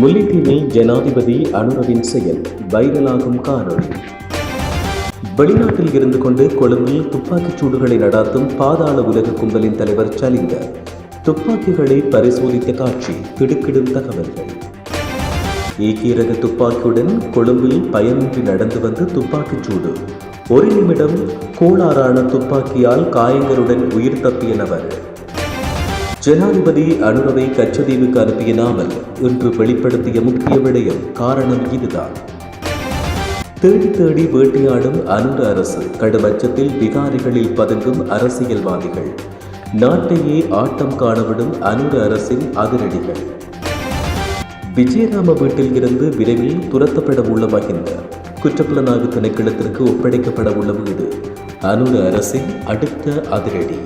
முல்லைத்தீவில் ஜனாதிபதி அனுரவின் செயல் வைரலாகும் காணொளி. வெளிநாட்டில் இருந்து கொண்டு கொழும்பில் துப்பாக்கிச் சூடுகளை நடாத்தும் பாதாள உலக கும்பலின் தலைவர் சலிங்க துப்பாக்கிகளை பரிசோதித்த காட்சி திடுக்கிடும் தகவல்கள். ஏகீரக துப்பாக்கியுடன் கொழும்பில் பயமின்றி நடந்து வந்து துப்பாக்கிச் சூடு. ஒரு நிமிடம் கோளாறான துப்பாக்கியால் காயங்களுடன் உயிர் தப்பிய நபர். ஜனாதிபதி அனுரவை கச்சதீவுக்கு அனுப்பிய நாமல் இன்று வெளிப்படுத்திய முக்கிய விடயம் காரணம் இதுதான். தேடி தேடி வேட்டையாடும் அனுர அரசு கடும் அச்சத்தில் விகாரிகளில் பதுங்கும் அரசியல்வாதிகள். நாட்டையே ஆட்டம் காணவிடும் அனுர அரசின் அதிரடிகள். விஜயராம வீட்டில் இருந்து விரைவில் துரத்தப்பட உள்ள மகிந்த குற்றப்புலனாய்வு திணைக்களத்திற்கு ஒப்படைக்கப்பட உள்ள வீடு. அனுர அரசின் அடுத்த அதிரடி.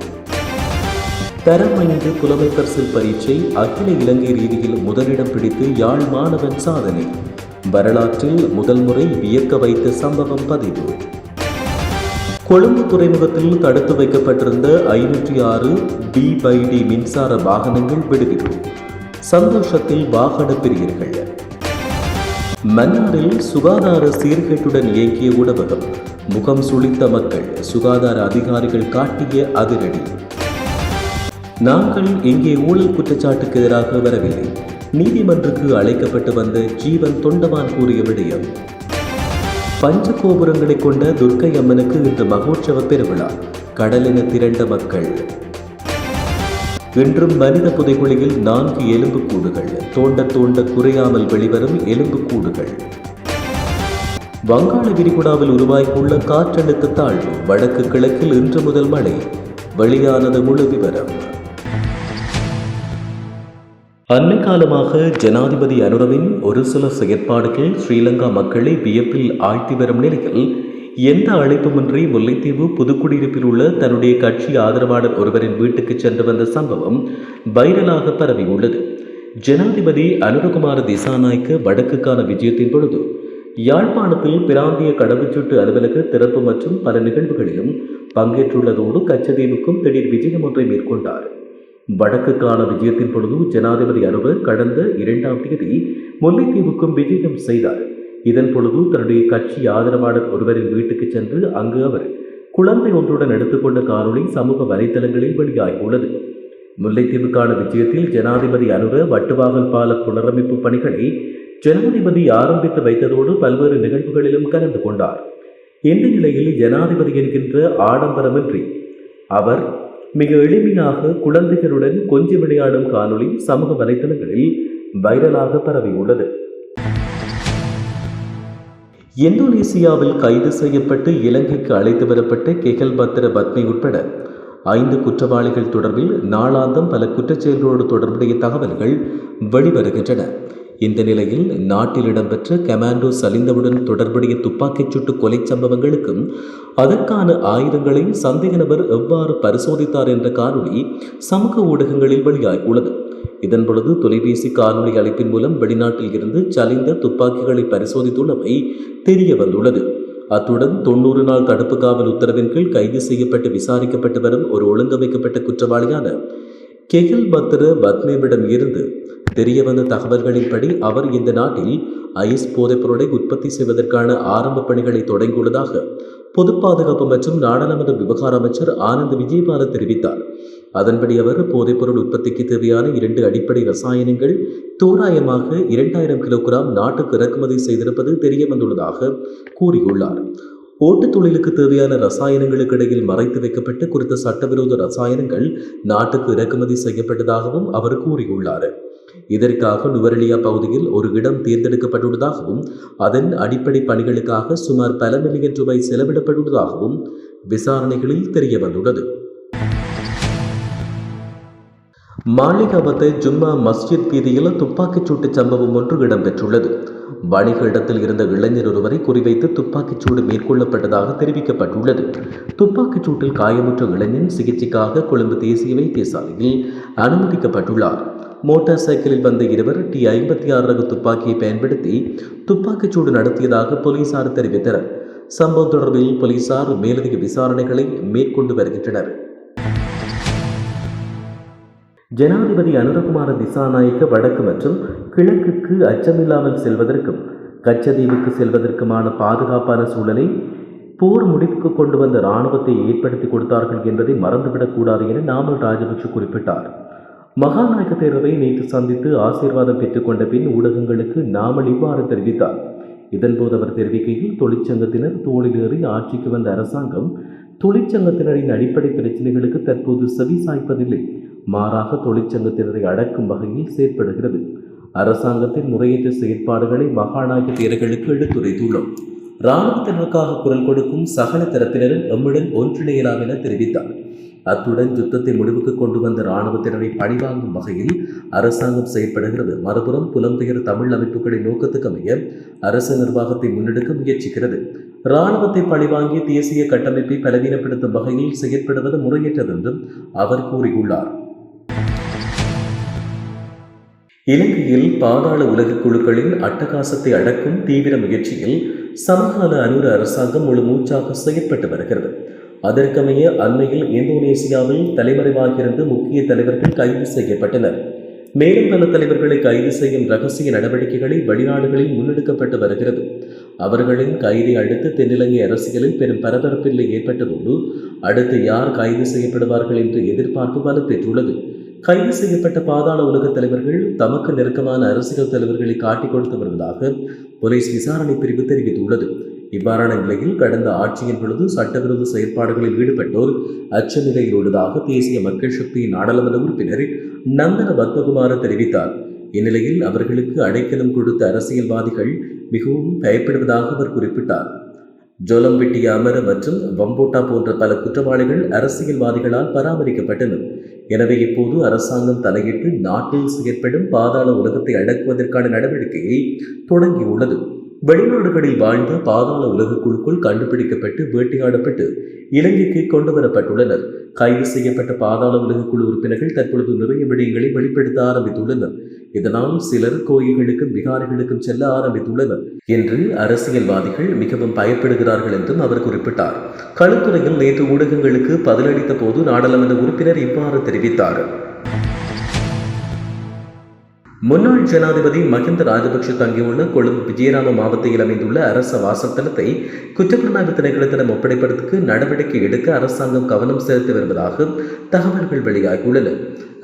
தரம் ஐந்து புலமை பரிசில் பரீட்சை அகில இலங்கை ரீதியில் முதலிடம் பிடித்து யாழ் மாணவன் சாதனை. வரலாற்றில் முதல் முறை வியக்க வைத்த சம்பவம் பதிவு. கொழும்பு துறைமுகத்தில் தடுத்து வைக்கப்பட்டிருந்த ஐநூற்றி ஆறு டி பை டி மின்சார வாகனங்கள் விடுவிப்பு. சந்தோஷத்தில் வாகன பிரியர்கள். மன்னாரில் சுகாதார சீர்கேட்டுடன் இயங்கிய உணவகம். முகம் சுளித்த மக்கள் சுகாதார அதிகாரிகள் காட்டிய அதிரடி. நாங்கள் எங்கே ஊழல் குற்றச்சாட்டுக்கு எதிராக வரவில்லை. நீதிமன்றுக்கு அழைக்கப்பட்டு வந்த ஜீவன் தொண்டவான் கூறிய விடயம். பஞ்ச கோபுரங்களை கொண்ட துர்க்கை அம்மனுக்கு இன்று மகோற்சவ பெருவிழா. கடலின திரண்ட மக்கள். இன்றும் மனித புதைகுழியில் நான்கு எலும்புக்கூடுகள் தோண்ட தோண்ட குறையாமல் வெளிவரும் எலும்புக்கூடுகள் வங்காள விரிகுடாவில் உருவாகியுள்ள காற்றழுத்த தாழ்வு. வடக்கு கிழக்கில் இன்று முதல் மழை. வெளியானது முழு விவரம். அண்மை காலமாக ஜனாதிபதி அனுரவின் ஒரு சில செயற்பாடுகள் ஸ்ரீலங்கா மக்களை வியப்பில் ஆழ்த்தி வரும் நிலையில் எந்த அழைப்புமின்றி முல்லைத்தீவு புதுக்குடியிருப்பில் உள்ள தன்னுடைய கட்சி ஆதரவாளர் ஒருவரின் வீட்டுக்கு சென்று வந்த சம்பவம் வைரலாக பரவியுள்ளது. ஜனாதிபதி அனுரகுமார திசாநாய்க்கு வடக்குக்கான விஜயத்தின் பொழுது யாழ்ப்பாணத்தில் பிராந்திய கடவுச்சீட்டு அலுவலக திறப்பு மற்றும் பல நிகழ்வுகளிலும் பங்கேற்றுள்ளதோடு கச்சதீவுக்கும் திடீர் விஜயம் ஒன்றை மேற்கொண்டார். வடக்குக்கான விஜயத்தின் பொழுது ஜனாதிபதி அனுவர் கடந்த இரண்டாம் தேதி முல்லைத்தீவுக்கும் விஜயம் செய்தார். இதன் பொழுது தன்னுடைய கட்சி ஆதரவாளர் ஒருவரின் வீட்டுக்கு சென்று அங்கு அவர் குழந்தை ஒன்றுடன் எடுத்துக்கொண்ட காணொளி சமூக வலைதளங்களில் வெளியாகியுள்ளது. முல்லைத்தீவுக்கான விஜயத்தில் ஜனாதிபதி அனுர வட்டுவாகல் பால புனரமைப்பு பணிகளை ஜனாதிபதி ஆரம்பித்து வைத்ததோடு பல்வேறு நிகழ்வுகளிலும் கலந்து கொண்டார். இந்த நிலையில் ஜனாதிபதி என்கின்ற ஆடம்பரமின்றி அவர் மிக எளிமையாக குழந்தைகளுடன் கொஞ்சி விளையாடும் காணொளி சமூக வலைதளங்களில் வைரலாக பரவியுள்ளது. இந்தோனேசியாவில் கைது செய்யப்பட்டு இலங்கைக்கு அழைத்து வரப்பட்ட கெகல் பத்திர பத்மி உட்பட ஐந்து குற்றவாளிகள் தொடர்பில் நாளாந்தம் பல குற்றச்செயல்களோடு தொடர்புடைய தகவல்கள் வெளிவருகின்றன. இந்த நிலையில் நாட்டில் இடம்பெற்ற கமாண்டோ சலிந்தவுடன் தொடர்புடைய துப்பாக்கிச் சூட்டு கொலை சம்பவங்களுக்கும் அதற்கான ஆயுதங்களை சந்தேக நபர் எவ்வாறு பரிசோதித்தார் என்ற காணொலி சமூக ஊடகங்களில் வெளியாகியுள்ளது இதன் பொழுது தொலைபேசி காணொலி அழைப்பின் மூலம் வெளிநாட்டில் இருந்து சலிந்த துப்பாக்கிகளை பரிசோதித்துள்ளமை தெரிய வந்துள்ளது அத்துடன் தொண்ணூறு நாள் தடுப்பு காவல் உத்தரவின் கீழ் கைது செய்யப்பட்டு விசாரிக்கப்பட்டு வரும் ஒரு ஒழுங்கமைக்கப்பட்ட குற்றவாளியான கெகில் பத்ர பத்மேவிடம் இருந்து தெரிய வந்த தகவல்களின்படி அவர் இந்த நாட்டில் ஐஸ் போதைப்பொருளை உற்பத்தி செய்வதற்கான ஆரம்ப பணிகளை தொடங்கியுள்ளதாக பொது பாதுகாப்பு மற்றும் நாடாளுமன்ற விவகார அமைச்சர் ஆனந்த் விஜயபால தெரிவித்தார். அதன்படி அவர் போதைப்பொருள் உற்பத்திக்கு தேவையான இரண்டு அடிப்படை ரசாயனங்கள் தோராயமாக இரண்டாயிரம் கிலோகிராம் நாட்டுக்கு இறக்குமதி செய்திருப்பது தெரிய வந்துள்ளதாக கூறியுள்ளார். ஓட்டுத் தொழிலுக்கு தேவையான ரசாயனங்களுக்கு இடையில் மறைத்து வைக்கப்பட்டு குறித்த சட்டவிரோத ரசாயனங்கள் நாட்டுக்கு இறக்குமதி செய்யப்பட்டதாகவும் அவர் கூறியுள்ளார். இதற்காக நுவரெலியா பகுதியில் ஒரு இடம் தேர்ந்தெடுக்கப்பட்டுள்ளதாகவும் அதன் அடிப்படை பணிகளுக்காக சுமார் பல மில்லியன் ரூபாய் செலவிடப்பட்டுள்ளதாகவும் விசாரணைகளில் தெரிய வந்துள்ளது மாளிகாவத்தை ஜும்மா மஸ்ஜித் வீதியில் துப்பாக்கிச் சூட்டு சம்பவம் ஒன்று இடம்பெற்றுள்ளது. வணிக இடத்தில் இருந்த இளைஞர் ஒருவரை குறிவைத்து துப்பாக்கிச் சூடு மேற்கொள்ளப்பட்டதாக தெரிவிக்கப்பட்டுள்ளது. துப்பாக்கிச் சூட்டில் காயமுற்ற இளைஞன் சிகிச்சைக்காக கொழும்பு தேசிய வைத்தியசாலையில் அனுமதிக்கப்பட்டுள்ளார். மோட்டார் சைக்கிளில் வந்த இருவர் டி ஐம்பத்தி ஆறு ரக துப்பாக்கியை பயன்படுத்தி துப்பாக்கிச் சூடு நடத்தியதாக போலீசார் தெரிவித்தனர். சம்பவம் தொடர்பில் போலீசார் மேலதிக விசாரணைகளை மேற்கொண்டு வருகின்றனர். ஜனாதிபதி அனுரகுமார திசாநாயக்க வடக்கு மற்றும் கிழக்குக்கு அச்சமில்லாமல் செல்வதற்கும் கச்சதீவுக்கு செல்வதற்குமான பாதுகாப்பான சூழலை போர் முடிவுக்கு கொண்டு வந்த இராணுவத்தை ஏற்படுத்தி கொடுத்தார்கள் என்பதை மறந்துவிடக்கூடாது என நாமல் ராஜபக்ஷ குறிப்பிட்டார். மகாநாயக தேர்தலை நேற்று சந்தித்து ஆசீர்வாதம் பெற்றுக்கொண்ட பின் ஊடகங்களுக்கு நாமல் இவ்வாறு தெரிவித்தார். இதன்போது அவர் தெரிவிக்கையில் தொழிற்சங்கத்தினர் தோளிலேறி ஆட்சிக்கு வந்த அரசாங்கம் தொழிற்சங்கத்தினரின் அடிப்படை பிரச்சனைகளுக்கு தற்போது செவி சாய்ப்பதில்லை. மாறாக தொழிற்சங்கத்தினரை அடக்கும் வகையில் செயற்படுகிறது. அரசாங்கத்தின் முறையற்ற செயற்பாடுகளை மகாநாயக தேர்களுக்கு எடுத்துரைத்துள்ளோம். இராணுவத்தினருக்காக குரல் கொடுக்கும் சகல தரப்பினரும் எம்முடன் ஒன்றிணையலாம் என தெரிவித்தார். அத்துடன் யுத்தத்தை முடிவுக்கு கொண்டு வந்த இராணுவத்தினரை பழிவாங்கும் வகையில் அரசாங்கம் செயற்படுகிறது. மறுபுறம் புலம்பெயர் தமிழ் அமைப்புகளின் நோக்கத்துக்கு அமைய அரசு நிர்வாகத்தை முன்னெடுக்க முயற்சிக்கிறது. இராணுவத்தை பழிவாங்கி தேசிய கட்டமைப்பை பலவீனப்படுத்தும் வகையில் செயற்படுவது முறையற்றது என்றும் அவர் கூறியுள்ளார். இலங்கையில் பாதாள உலக குழுக்களின் அட்டகாசத்தை அடக்கும் தீவிர முயற்சியில் சமகால அனுர அரசாங்கம் முழு மூச்சாக செயற்பட்டு வருகிறது. அதற்கமைய அண்மையில் இந்தோனேசியாவில் தலைமறைவாகியிருந்த முக்கிய தலைவர்கள் கைது செய்யப்பட்டனர். மேலும் பல தலைவர்களை கைது செய்யும் ரகசிய நடவடிக்கைகளை வெளிநாடுகளில் முன்னெடுக்கப்பட்டு வருகிறது. அவர்களின் கைதை அடுத்து தென்னிலங்கை அரசியலில் பெரும் பரபரப்பில்லை ஏற்பட்டதோடு அடுத்து யார் கைது செய்யப்படுவார்கள் என்று எதிர்பார்ப்பு வலுப்பெற்றுள்ளது கைது செய்யப்பட்ட பாதாள உலக தலைவர்கள் தமக்கு நெருக்கமான அரசியல் தலைவர்களை காட்டிக் கொடுத்து வருவதாக போலீஸ் விசாரணை பிரிவு தெரிவித்துள்ளது. இவ்வாறான நிலையில் கடந்த ஆட்சியின் பொழுது சட்டவிரோத செயற்பாடுகளில் ஈடுபட்டோர் அச்சநிலையில் உள்ளதாக தேசிய மக்கள் சக்தியின் நாடாளுமன்ற உறுப்பினர் நந்தன பத்மகுமார தெரிவித்தார். இந்நிலையில் அவர்களுக்கு அடைக்கலம் கொடுத்த அரசியல்வாதிகள் மிகவும் பயப்படுவதாக அவர் குறிப்பிட்டார். ஜோலம்பிட்டி அமர மற்றும் வம்போட்டா போன்ற பல குற்றவாளிகள் அரசியல்வாதிகளால் பராமரிக்கப்பட்டனர். எனவே இப்போது அரசாங்கம் தலையிட்டு நாட்டில் செயற்படும் பாதாள உலகத்தை அடக்குவதற்கான நடவடிக்கையை தொடங்கியுள்ளது. வெளிநாடுகளில் வாழ்ந்த பாதாள உலக குழுக்குள் கண்டுபிடிக்கப்பட்டு வேட்டையாடப்பட்டு இலங்கைக்கு கொண்டு வரப்பட்டுள்ளனர் கைது செய்யப்பட்ட பாதாள உலக குழு உறுப்பினர்கள் தற்பொழுது நிறைய விடயங்களை வெளிப்படுத்த ஆரம்பித்துள்ளனர். இதனால் சிலர் கோயில்களுக்கும் விகாரிகளுக்கும் செல்ல ஆரம்பித்துள்ளனர் என்று அரசியல்வாதிகள் மிகவும் பயப்படுகிறார்கள் என்றும் அவர் குறிப்பிட்டார். களுத்துறையில் நேற்று ஊடகங்களுக்கு பதிலளித்த போது நாடாளுமன்ற உறுப்பினர் இவ்வாறு தெரிவித்தார். முன்னாள் ஜனாதிபதி மஹிந்த ராஜபக்ஷ தங்கியுள்ள கொழும்பு விஜயராம மாவட்டத்தில் அமைந்துள்ள அரச வாசத்தலத்தை குற்றப்புலனாய்வு திணைக்களத்திடம் ஒப்படைப்பதற்கு நடவடிக்கை எடுக்க அரசாங்கம் கவனம் செலுத்தி வருவதாக தகவல்கள் வெளியாகியுள்ளன.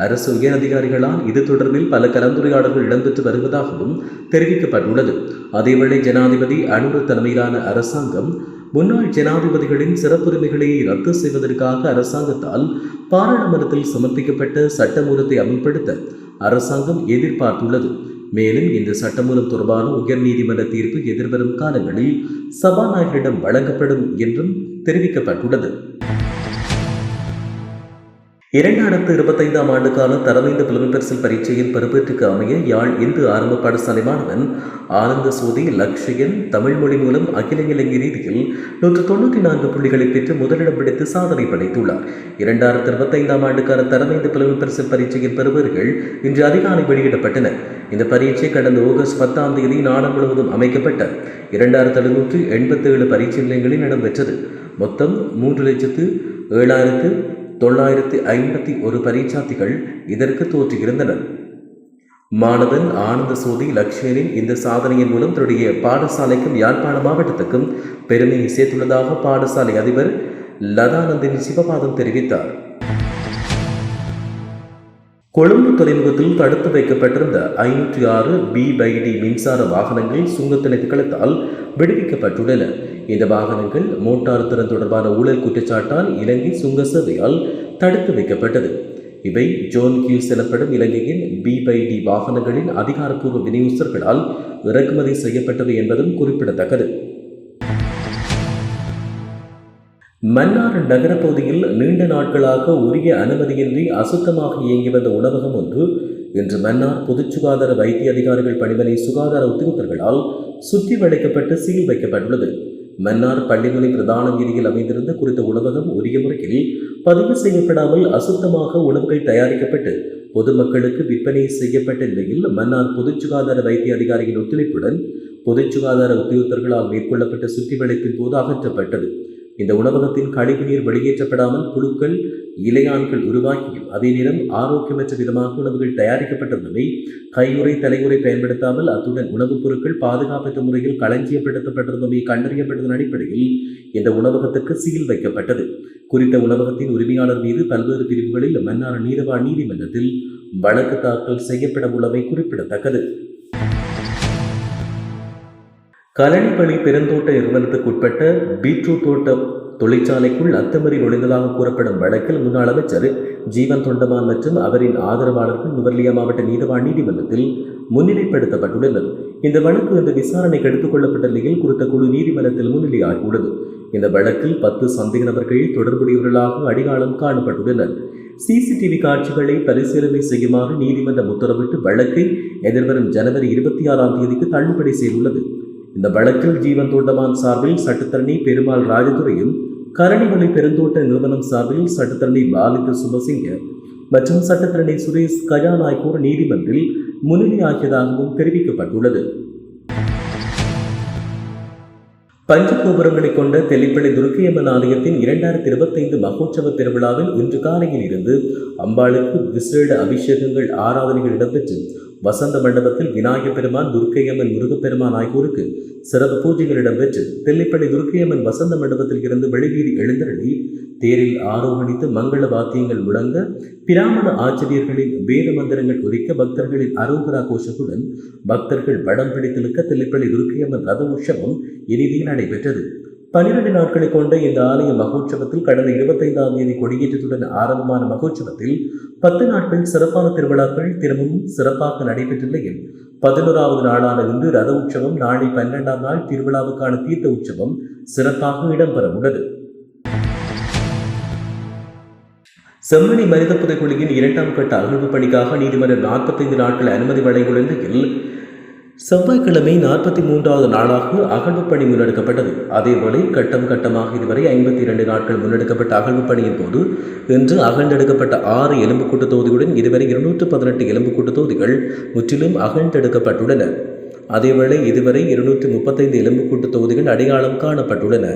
அரசு உயரதிகாரிகளால் இது தொடர்பில் பல கலந்துரையாடல்கள் இடம்பெற்று வருவதாகவும் தெரிவிக்கப்பட்டுள்ளது. அதேவேளை ஜனாதிபதி அனுர தலைமையிலான அரசாங்கம் முன்னாள் ஜனாதிபதிகளின் சிறப்புரிமைகளை ரத்து செய்வதற்காக அரசாங்கத்தால் பாராளுமன்றத்தில் சமர்ப்பிக்கப்பட்ட சட்டமூலத்தை அமல்படுத்த அரசாங்கம் எதிர்பார்த்துள்ளது. மேலும் இந்த சட்டமூலம் தொடர்பான உயர்நீதிமன்ற தீர்ப்பு எதிர்வரும் காலங்களில் சபாநாயகரிடம் வழங்கப்படும் என்றும் தெரிவிக்கப்பட்டுள்ளது. இரண்டாயிரத்து இருபத்தைந்தாம் ஆண்டுக்கான தரவைந்த புலமைப்பரிசல் பரீட்சையின் பெறுபேற்றுக்கு அமைய யாழ் இந்து ஆரம்ப பாடசாலை மாணவன் ஆனந்த சோதி லக்ஷயன் தமிழ் மொழி மூலம் அகில இலங்கை ரீதியில் நூற்று தொண்ணூற்றி நான்கு புள்ளிகளை பெற்று முதலிடம் பிடித்து சாதனை படைத்துள்ளார். இரண்டாயிரத்து இருபத்தைந்தாம் ஆண்டுக்கான தரவைந்த புலமைப்பரிசல் பரீட்சையின் பெறுபவர்கள் இன்று அதிகாலை வெளியிடப்பட்டன இந்த பரீட்சை கடந்த ஆகஸ்ட் பத்தாம் தேதி நாடு முழுவதும் அமைக்கப்பட்ட இரண்டாயிரத்து எழுநூற்று எண்பத்தி ஏழு பரீட்சை நிலையங்களில் இடம்பெற்றது. மொத்தம் மூன்று லட்சத்து ஏழாயிரத்து தொள்ளாயிரத்தி ஐம்பத்தி ஒரு பரீட்சார்த்திகள் இதற்கு தோற்றியிருந்தனர் மாணவன் ஆனந்த சோதி லக்ஷ்மணின் இந்த சாதனையின் மூலம் தன்னுடைய பாடசாலைக்கும் யாழ்ப்பாண மாவட்டத்துக்கும் பெருமையை சேர்த்துள்ளதாக பாடசாலை அதிபர் லதானந்தின் சிவபாதம் தெரிவித்தார். கொழும்பு துறைமுகத்தில் தடுத்து வைக்கப்பட்டிருந்த ஐநூற்றி ஆறு பி பை டி மின்சார வாகனங்கள் சுங்கத்தினை திகழத்தால் விடுவிக்கப்பட்டுள்ளன. இந்த வாகனங்கள் மோட்டார் திறன் தொடர்பான ஊழல் குற்றச்சாட்டால் இலங்கை சுங்க சேவையால் தடுத்து வைக்கப்பட்டது. இவை ஜோன் கீல்ஸ் எனப்படும் இலங்கையின் பி பை டி வாகனங்களின் அதிகாரப்பூர்வ விநியோகஸ்தர்களால் இறக்குமதி செய்யப்பட்டவை என்பதும் குறிப்பிடத்தக்கது. மன்னார் நகரப்பகுதியில் நீண்ட நாட்களாக உரிய அனுமதியின்றி அசுத்தமாக இயங்கி வந்த உணவகம் ஒன்று இன்று மன்னார் பொது சுகாதார வைத்திய அதிகாரிகள் பணிமனை சுகாதார உத்தியோகர்களால் சுற்றி வளைக்கப்பட்டு சீல் வைக்கப்பட்டுள்ளது. மன்னார் பள்ளிமலை பிரதான வீதியில் அமைந்திருந்த குறித்த உணவகம் உரிய முறையில் பதிவு செய்யப்படாமல் அசுத்தமாக உணவுகள் தயாரிக்கப்பட்டு பொதுமக்களுக்கு விற்பனை செய்யப்பட்ட நிலையில் மன்னார் பொது சுகாதார வைத்திய அதிகாரியின் ஒத்துழைப்புடன் பொது சுகாதார உத்தியோகத்தர்களால் மேற்கொள்ளப்பட்ட சுற்றி வளைப்பின் போது அகற்றப்பட்டது. இந்த உணவகத்தின் கழிவுநீர் வெளியேற்றப்படாமல் புழுக்கள் இலையான்கள் உருவாக்கியும் அதே நேரம் ஆரோக்கியமற்ற விதமாக உணவுகள் தயாரிக்கப்பட்டிருந்தவை. கையுறை தலைமுறை பயன்படுத்தாமல் அத்துடன் உணவுப் பொருட்கள் பாதுகாப்பற்ற முறையில் களஞ்சியப்படுத்தப்பட்டிருந்தவை கண்டறியப்பட்டதன் அடிப்படையில் இந்த உணவகத்துக்கு சீல் வைக்கப்பட்டது. குறித்த உணவகத்தின் உரிமையாளர் மீது பல்வேறு பிரிவுகளில் மன்னார் நீரவா நீதிமன்றத்தில் வழக்கு தாக்கல் செய்யப்பட உள்ளவை குறிப்பிடத்தக்கது. கலனிப்பள்ளி பெருந்தோட்ட நிறுவனத்துக்குட்பட்ட பீட்ரூட் தோட்ட தொழிற்சாலைக்குள் அத்துமீறி நுழைந்ததாக கூறப்படும் வழக்கில் முன்னாள் அமைச்சர் ஜீவன் தொண்டமான் மற்றும் அவரின் ஆதரவாளர்கள் நுவர்லியா மாவட்ட நீதவான் நீதிமன்றத்தில் முன்னிலைப்படுத்தப்பட்டுள்ளனர். இந்த வழக்கு இந்த விசாரணைக்கு எடுத்துக் கொள்ளப்பட்ட நிலையில் குறித்த குழு நீதிமன்றத்தில் முன்னிலையாகியுள்ளது இந்த வழக்கில் பத்து சந்தேக நபர்கள் தொடர்புடையவர்களாக அடிகாலம் காணப்பட்டுள்ளனர். சிசிடிவி காட்சிகளை பரிசீலனை செய்யுமாறு நீதிமன்றம் உத்தரவிட்டு வழக்கை எதிர்வரும் ஜனவரி இருபத்தி ஆறாம் தேதிக்கு தள்ளுபடி செய்துள்ளது. இந்த வழக்கில் ஜீவன் தோண்டமான் சார்பில் சட்டத்தரணி பெருமாள் ராஜதுரையும் கரணிமலை பெருந்தோட்ட நிறுவனம் சார்பில் சட்டத்தரணி பாலித சுபசிங்க மற்றும் சட்டத்தரணி சுரேஷ் கஜாநாயக்கூர் நீதிமன்றில் முன்னிலையாகியதாகவும் தெரிவிக்கப்பட்டுள்ளது. பஞ்சகோபுரங்களை கொண்ட தெல்லிப்பள்ளி துர்க்கையம்மன் ஆலயத்தின் இரண்டாயிரத்தி இருபத்தைந்து மகோற்சவ பெருவிழாவில் இன்று காலையில் இருந்து அம்பாளுக்கு விசேட அபிஷேகங்கள் ஆராதனைகள் இடம்பெற்று வசந்த மண்டபத்தில் விநாயகப் பெருமான் துர்க்கையம்மன் முருகப்பெருமான் ஆகியோருக்கு சிறப்பு பூஜைகள் இடம்பெற்று தெல்லிப்பள்ளி துர்க்கையம்மன் வசந்த மண்டபத்தில் இருந்து வெளிவீதி எழுந்தருளி தேரில் ஆரோகணித்து மங்கள வாத்தியங்கள் முழங்க பிராமண ஆச்சரியர்களின் வேத மந்திரங்கள் ஒலிக்க பக்தர்களின் அரோகரா கோஷத்துடன் பக்தர்கள் படம் பிடித்திருக்க தெல்லிப்பள்ளி துர்க்கையம்மன் ரத உற்சவம் இனிதே நடைபெற்றது. பனிரெண்டு நாட்களை கொண்ட இந்த ஆலய மகோற்சவத்தில் கடந்த இருபத்தைந்தாம் தேதி கொடியேற்றத்துடன் ஆரம்பமான மகோற்சவத்தில் பத்து நாட்கள் சிறப்பான திருவிழாக்கள் தினமும் சிறப்பாக நடைபெற்ற நிலையில் பதினோராவது நாளான இன்று ரத உற்சவம் நாளை பன்னெண்டாம் நாள் திருவிழாவுக்கான தீர்த்த உற்சவம் சிறப்பாக இடம்பெற உள்ளது செம்மணி மனித புதைக்குழியின் இரண்டாம் கட்ட அகழ்வு பணிக்காக நீதிமன்றம் நாற்பத்தைந்து நாட்கள் அனுமதி வழங்கியுள்ள நிலையில் செவ்வாய்க்கிழமை நாற்பத்தி மூன்றாவது நாளாக அகழ்வு பணி முன்னெடுக்கப்பட்டது. அதேவேளை கட்டம் கட்டமாக இதுவரை ஐம்பத்தி இரண்டு நாட்கள் முன்னெடுக்கப்பட்ட அகழ்வு பணியின் போது இன்று அகழ்ந்தெடுக்கப்பட்ட ஆறு எலும்புக்கூட்டு தொகுதியுடன் இதுவரை இருநூற்று பதினெட்டு எலும்புக்கூட்டு தொகுதிகள் முற்றிலும் அகழ்ந்தெடுக்கப்பட்டுள்ளன. அதேவேளை இதுவரை இருநூற்றி முப்பத்தைந்து எலும்புக்கூட்டு தொகுதிகள் அடையாளம் காணப்பட்டுள்ளன.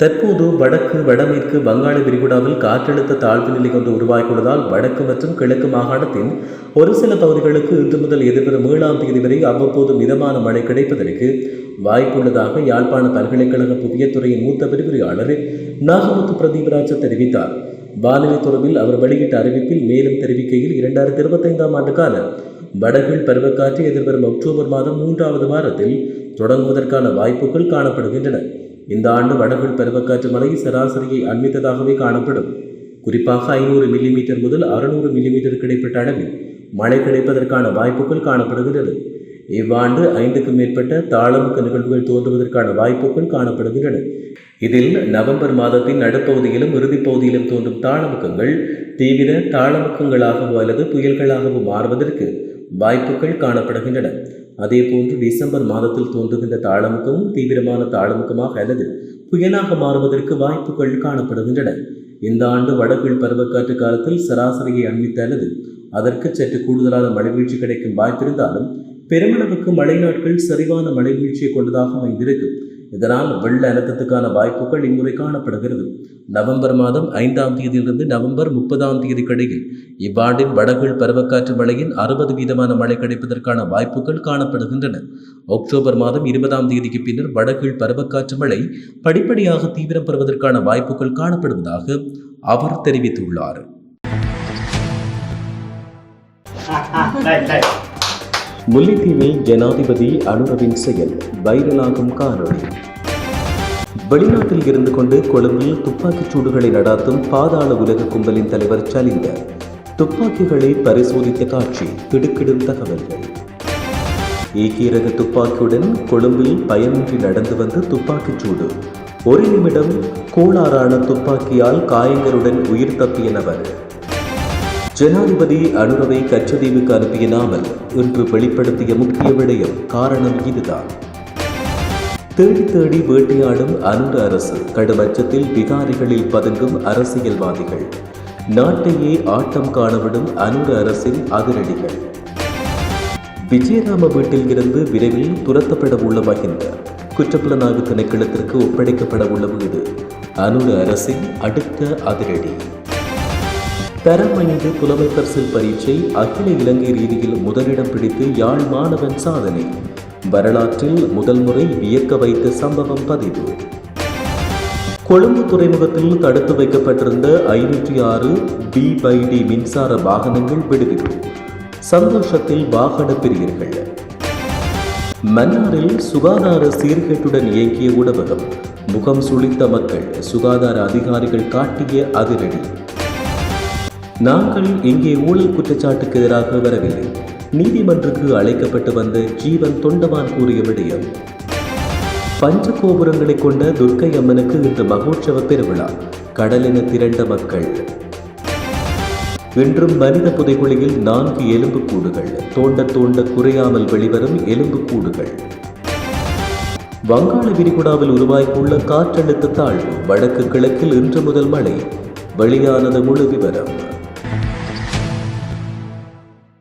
தற்போது வடக்கு வடமேற்கு வங்காள விரிகுடாவில் காற்றழுத்த தாழ்வு நிலை கொண்டு உருவாகியுள்ளதால் வடக்கு மற்றும் கிழக்கு மாகாணத்தின் ஒரு சில பகுதிகளுக்கு இன்று முதல் எதிர்வரும் ஏழாம் தேதி வரை அவ்வப்போது மிதமான மழை கிடைப்பதற்கு வாய்ப்புள்ளதாக யாழ்ப்பாண பல்கலைக்கழக புவியத்துறையின் மூத்த விரிவுரையாளர் நாகமுத்து பிரதீபராஜ தெரிவித்தார். வானிலை தொடர்பில் அவர் வெளியிட்ட அறிவிப்பில் மேலும் தெரிவிக்கையில் இரண்டாயிரத்தி இருபத்தைந்தாம் ஆண்டுக்கான வடகிழ் பருவக்காற்று எதிர்வரும் அக்டோபர் மாதம் மூன்றாவது வாரத்தில் தொடங்குவதற்கான வாய்ப்புகள் காணப்படுகின்றன. இந்த ஆண்டு வடகிழ் பருவக்காற்று மழை சராசரியை அண்மித்ததாகவே காணப்படும். குறிப்பாக ஐநூறு மில்லிமீட்டர் முதல் அறுநூறு மில்லிமீட்டர் கிடைப்பட்ட அளவில் மழை கிடைப்பதற்கான வாய்ப்புகள் காணப்படுகிறது இவ்வாண்டு ஐந்துக்கும் மேற்பட்ட தாளமுக்க நிகழ்வுகள் தோன்றுவதற்கான வாய்ப்புகள் காணப்படுகின்றன. இதில் நவம்பர் மாதத்தின் நடுப்பகுதியிலும் இறுதிப்பகுதியிலும் தோன்றும் தாளமுக்கங்கள் தீவிர தாளமுக்கங்களாகவோ அல்லது புயல்களாகவோ மாறுவதற்கு வாய்ப்புகள் காணப்படுகின்றன. அதேபோன்று டிசம்பர் மாதத்தில் தோன்றுகின்ற தாழமுகமும் தீவிரமான தாழமுகமாக அல்லது புயலாக மாறுவதற்கு வாய்ப்புகள் காணப்படுகின்றன. இந்த ஆண்டு வடகிழ் பருவக்காற்று காலத்தில் சராசரியை அண்மித்த அல்லது அதற்கு சற்று கூடுதலான மழைவீழ்ச்சி கிடைக்கும் வாய்ப்பிருந்தாலும் பெருமளவுக்கு மழை நாட்கள் சரிவான மழைவீழ்ச்சியை கொண்டதாக அமைந்திருக்கும். இதனால் வெள்ள அனர்த்தத்துக்கான வாய்ப்புகள் இம்முறை காணப்படுகிறது. நவம்பர் மாதம் ஐந்தாம் தேதியிலிருந்து நவம்பர் முப்பதாம் தேதி இடையில் இவ்வாண்டின் வடகிழ் பருவக்காற்று மழையின் அறுபது வீதமான மழை கிடைப்பதற்கான வாய்ப்புகள் காணப்படுகின்றன. அக்டோபர் மாதம் இருபதாம் தேதிக்கு பின்னர் வடகிழ் பருவக்காற்று மழை படிப்படியாக தீவிரம் பெறுவதற்கான வாய்ப்புகள் காணப்படுவதாக அவர் தெரிவித்துள்ளார். முல்லைத்தீவில் ஜனாதிபதி அனுரவின் செயல் வைரலாகும் காணொளி. வெளிநாட்டில் இருந்து கொண்டு கொழும்பில் துப்பாக்கிச் சூடுகளை நடாத்தும் பாதாள உலக கும்பலின் தலைவர் சலிந்த. துப்பாக்கிகளை பரிசோதித்த காட்சி திடுக்கிடும் தகவல்கள். ஏகீரக துப்பாக்கியுடன் கொழும்பில் பயமின்றி நடந்து வந்த துப்பாக்கிச் சூடு. ஒரு நிமிடம் கோளாறான துப்பாக்கியால் காயங்களுடன் உயிர் தப்பிய நபர். ஜனாதிபதி அனுரவை கச்சதீவுக்கு அனுப்பிய நாமல் இன்று வெளிப்படுத்திய முக்கிய விடயம் காரணம் இதுதான். தேடி தேடி வேட்டையாடும் அனுர அரசு கடும் அச்சத்தில் விகாரிகளில் பதுங்கும் அரசியல்வாதிகள். நாட்டையே ஆட்டம் காணவிடும் அனுர அரசின் அதிரடிகள். விஜயராம வீட்டில் இருந்து விரைவில் துரத்தப்பட உள்ள மகிந்த குற்றப்புலனாய்வு திணைக்களத்திற்கு ஒப்படைக்கப்பட உள்ள வீடு அனுர அரசின் அடுத்த அதிரடி. தரம் ஐந்து புலமை பரிசில் பரீட்சை அகில இலங்கை ரீதியில் முதலிடம் பிடித்து யாழ் மாணவன் சாதனை. வரலாற்றில் முதல் முறை வியக்க வைத்த சம்பவம் பதிவு. கொழும்பு துறைமுகத்தில் தடுத்து வைக்கப்பட்டிருந்த ஐநூற்றி ஆறு பி பை டி மின்சார வாகனங்கள் விடுவிப்பு. சந்தோஷத்தில் வாகன பிரியர்கள். மன்னாரில் சுகாதார சீர்கேட்டுடன் இயங்கிய உணவகம். முகம் சுளித்த மக்கள் சுகாதார அதிகாரிகள் காட்டிய அதிரடி. நாங்கள் இங்கே ஊழல் குற்றச்சாட்டுக்கு எதிராக வரவில்லை. நீதிமன்றுக்கு அழைக்கப்பட்டு வந்த ஜீவன் தொண்டமான் கூறிய விடயம். பஞ்ச கோபுரங்களை கொண்ட துர்க்கை அம்மனுக்கு இன்று மகோற்சவ பெருவிழா. கடலின திரண்ட மக்கள். இன்றும் மனித புதைகுழியில் நான்கு எலும்பு கூடுகள். தோண்ட தோண்ட குறையாமல் வெளிவரும் எலும்பு கூடுகள். வங்காள விரிகுடாவில் உருவாகியுள்ள காற்றழுத்த தாழ்வு வடக்கு கிழக்கில் இன்று முதல் மழை. வெளியானது முழு விவரம்.